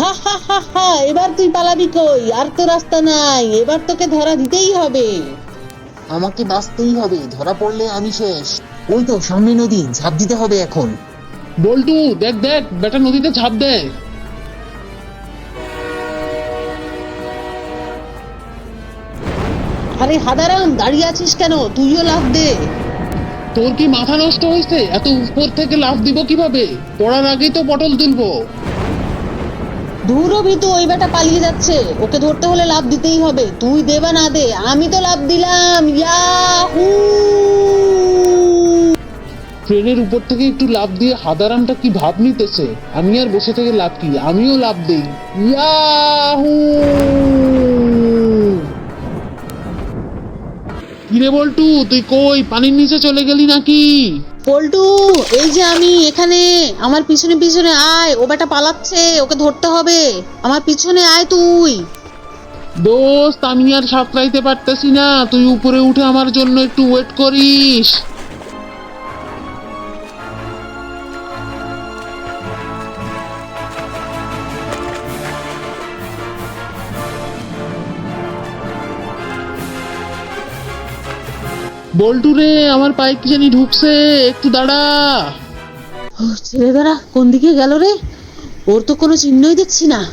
হা হা হা হা এবার তুই পালাবি কই? আর তো রাস্তা নাই এবার তোকে ধরা দিতেই হবে। আমাকে বাঁচতেই হবে ধরা পড়লে আমি শেষ। ওই তো সামনে নদী ঝাঁপ দিতে হবে এখন। বল্টু দেখ দেখ বেটা নদীতে ঝাঁপ দেয় আরে হাদারাম দাঁড়িয়ে আছিস কেন? তুইও লাভ দে। তোর কি মাথা নষ্ট হয়েছে? এত উপর থেকে লাফ দিব কীভাবে? পড়ার আগেই তো পটল তুলবো। ধুরো ভিতু, ওই বেটা পালিয়ে যাচ্ছে। ওকে ধরতে হলে লাভ দিতেই হবে। তুই দে বা না দে, আমি তো লাভ দিলাম। ইয়াহু! ট্রেনের উপর থেকে একটু লাফ দিয়ে হাদারামটা কি ভাব নিতেছে? আমি আর বসে থেকে লাভ কি? আমিও লাভ দেই। ইয়াহু! কিরে বল্টু, তুই কই? পানির নিচে চলে গেলি নাকি? পল্টু, এই যে আমি এখানে, আমার পিছনে পিছনে আয়, ও বেটা পালাচ্ছে, ওকে ধরতে হবে। আমার পিছনে আয় তুই। দোস্ত, আমি আর সাঁতরাইতে পারতেছি না, তুই উপরে উঠে আমার জন্য একটু ওয়েট করিস। বল্টু রে আমার পায়ে কি জানি ঢুকছে? একটু দাঁড়া। ও, ছেলেদারা কোন দিকে গেল রে? ওর তো কোনো চিহ্নই দেখছি না।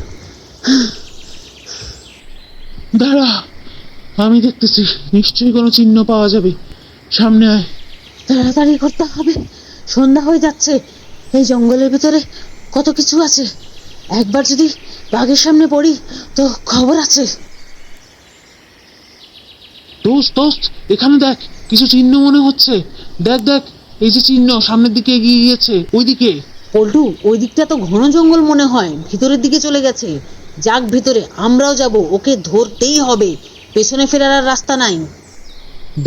দাঁড়া আমি দেখতেছি নিশ্চয়ই কোনো চিহ্ন পাওয়া যাবে। সামনে আয়। তাড়াতাড়ি করতে হবে সন্ধ্যা হয়ে যাচ্ছে। এই জঙ্গলের ভিতরে কত কিছু আছে। একবার যদি বাঘের সামনে পড়ি তো খবর আছে। দোস্ত দোস্ত এখানে দেখ। কিছু চিহ্ন মনে হচ্ছে। দেখ দেখ এই যে চিহ্ন সামনের দিকে এগিয়ে গিয়েছে ওইদিকে। পল্টু ওই দিকটা তো ঘন জঙ্গল মনে হয় ভিতরের দিকে চলে গেছে। যাক ভিতরে আমরাও যাব ওকে ধরতেই হবে। পেছনে ফেরার আর রাস্তা নাই।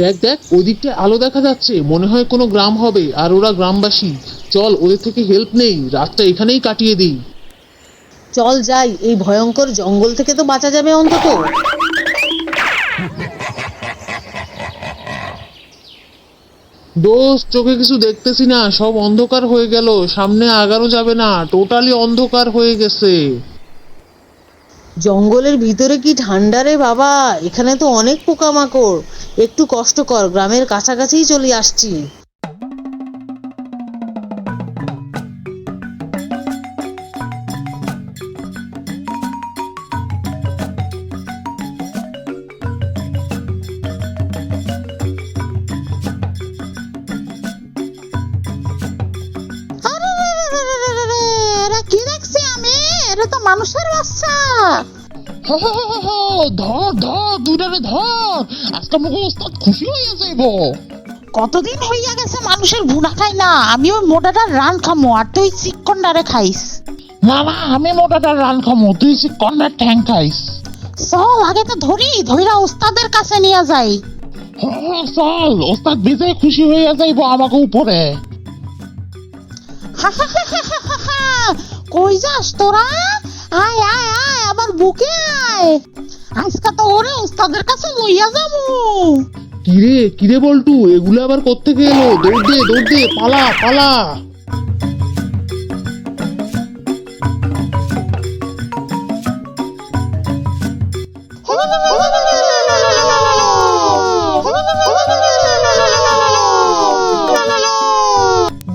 দেখ দেখ ওই আলো দেখা যাচ্ছে মনে হয় কোনো গ্রাম হবে আর ওরা গ্রামবাসী। চল ওদের থেকে হেল্প নেই রাতটা এখানেই কাটিয়ে দিই। চল যাই এই ভয়ঙ্কর জঙ্গল থেকে তো বাঁচা যাবে অন্তত। দোস্ত, চোখে কিছু দেখতেছি না, সব অন্ধকার হয়ে গেল, সামনে আগানো যাবে না টোটালি অন্ধকার হয়ে গেছে। জঙ্গলের ভিতরে কি ঠান্ডা রে বাবা? এখানে তো অনেক পোকামাকড়। একটু কষ্ট কর, গ্রামের কাছাকাছিই চলে আসছি। মানুষের বাচ্চা। হো হো হো হো হো, ধর ধর দুইটারে ধর। আজকে মুখ ওস্তাদ খুশি যাইব। কতদিন হইয়া গেছে মানুষের ভুনা খাই না? আমি ওই মোটাটার রান খামো আর তুই চিকনডারে খাইস। না না আমি মোটাটার রান খামো তুই কর্নার ঠ্যাং খাইস। চল আগে তো ধরি ধইরা ওস্তাদের কাছে নিয়ে যাই। চল ওস্তাদ বেজে খুশি হয়ে যাইব আমাকে উপরে। কই যাস তোরা? আয় আয় আয় আবার বুকে আয়। আজকে তো ওরে ওস্তাদের কাছে লইয়া যাব। কিরে কিরে বল্টু এগুলো আবার কোত্থেকে এলো? দৌড় দে দৌড় দে পালা পালা।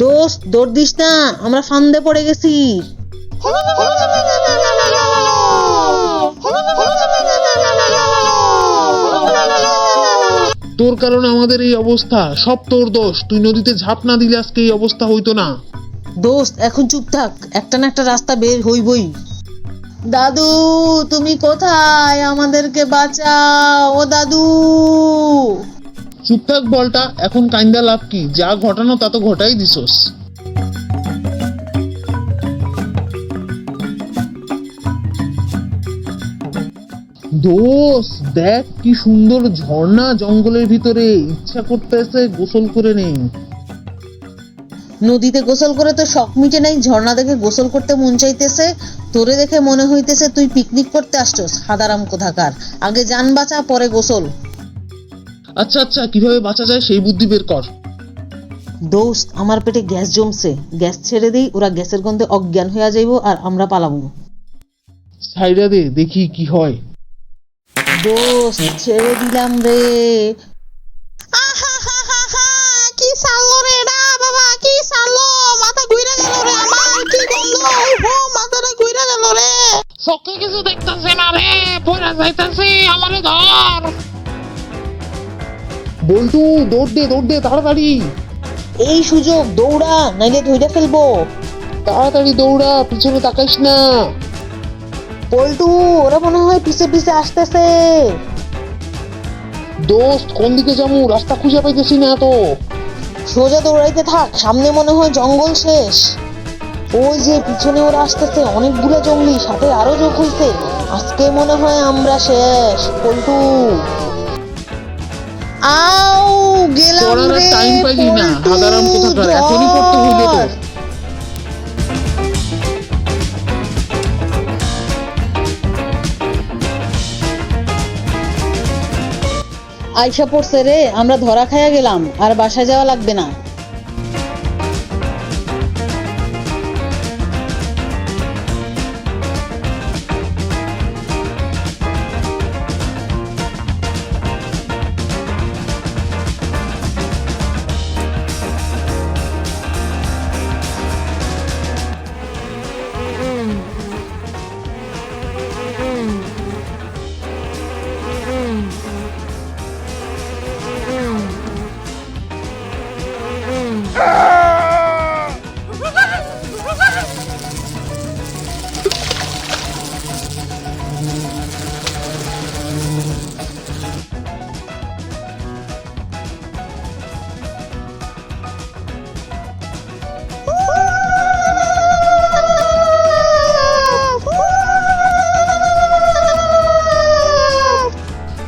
দোস্ত দৌড় দিস না আমরা ফান্দে পড়ে গেছি। তোর কারণে আমাদের এই অবস্থা। সব তোর দোষ। তুই নদীতে ঝাঁপ না দিলে আজকে এই অবস্থা হইতো না। দোস্ত এখন চুপ থাক। একটা না একটা রাস্তা বের হইবই। দাদু তুমি কোথায়? আমাদেরকে বাঁচাও। ও দাদু। চুপ থাক বলটা। এখন কাইন্দা লাভ কি? যা ঘটানো তা তো ঘটাই দিছস। দোষ দেখ কি সুন্দর ঝর্ণা জঙ্গলের ভিতরে। ইচ্ছা করতেছে গোসল করে নেই নদীতে গোসল করে তো শখ মিটে নাই ঝর্ণা দেখে গোসল করতে মন চাইতেছে। তোরে দেখে মনে হইতেছে তুই পিকনিক করতে আসছস হাদারাম কোথাকার। আগে যান বাঁচা পরে গোসল। আচ্ছা আচ্ছা কীভাবে বাঁচা যায় সেই বুদ্ধি বের কর। দোস্ত আমার পেটে গ্যাস জমছে। গ্যাস ছেড়ে দেই ওরা গ্যাসের গন্ধে অজ্ঞান হইয়া যাইব আর আমরা পালাবো। সাইডা দে দেখি কি হয়। দোস্ত ছেড়ে দিলাম রে। কি সারলো রে? না বাবা কি সারলো? মাথা ঘুরে গেল রে আমার কি ও মাথাটা ঘুরে গেল রে। চোখে কিছু দেখতেছে না রে পড়ে যাইতেছি আমারে ধর। বল্টু দৌড় দে দৌড় দে তাড়াতাড়ি। এই সুযোগ দৌড়া নাইলে ধইরা ফেলব। তাড়াতাড়ি দৌড়া পিছনে তাকাইস না। পল্টু ওরা মনে হয় পিছে পিছে আসতেছে। দোস্ত কোন দিকে যাব? রাস্তা খুঁজে পাইতেছি না তো। সোজা দৌড়াইতে থাক সামনে মনে হয় জঙ্গল শেষ। ওই যে পিছনে ওরা আসতেছে অনেকগুলো জঙ্গলি সাথে আরও যোগ হইছে আজকে মনে হয় আমরা শেষ পল্টু। আও গেলাম রে আইসা পড়ছে রে আমরা ধরা খাইয়া গেলাম আর বাসায় যাওয়া লাগবে না।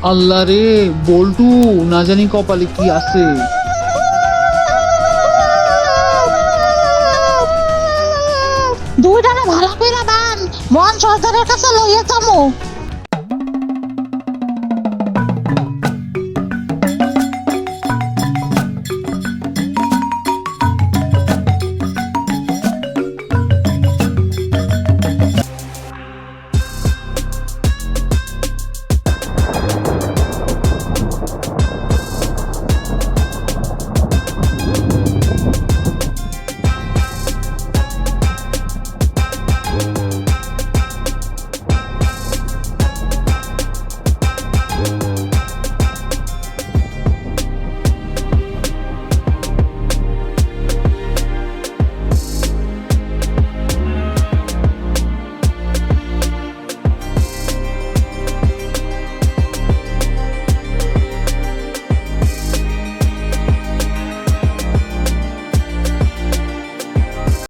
আল্লাহ রে, বল্টু, না জানি কপালে কি আছে। দুইটারে ভালো করে বান মন সর্দারের কাছে লইয়া যামু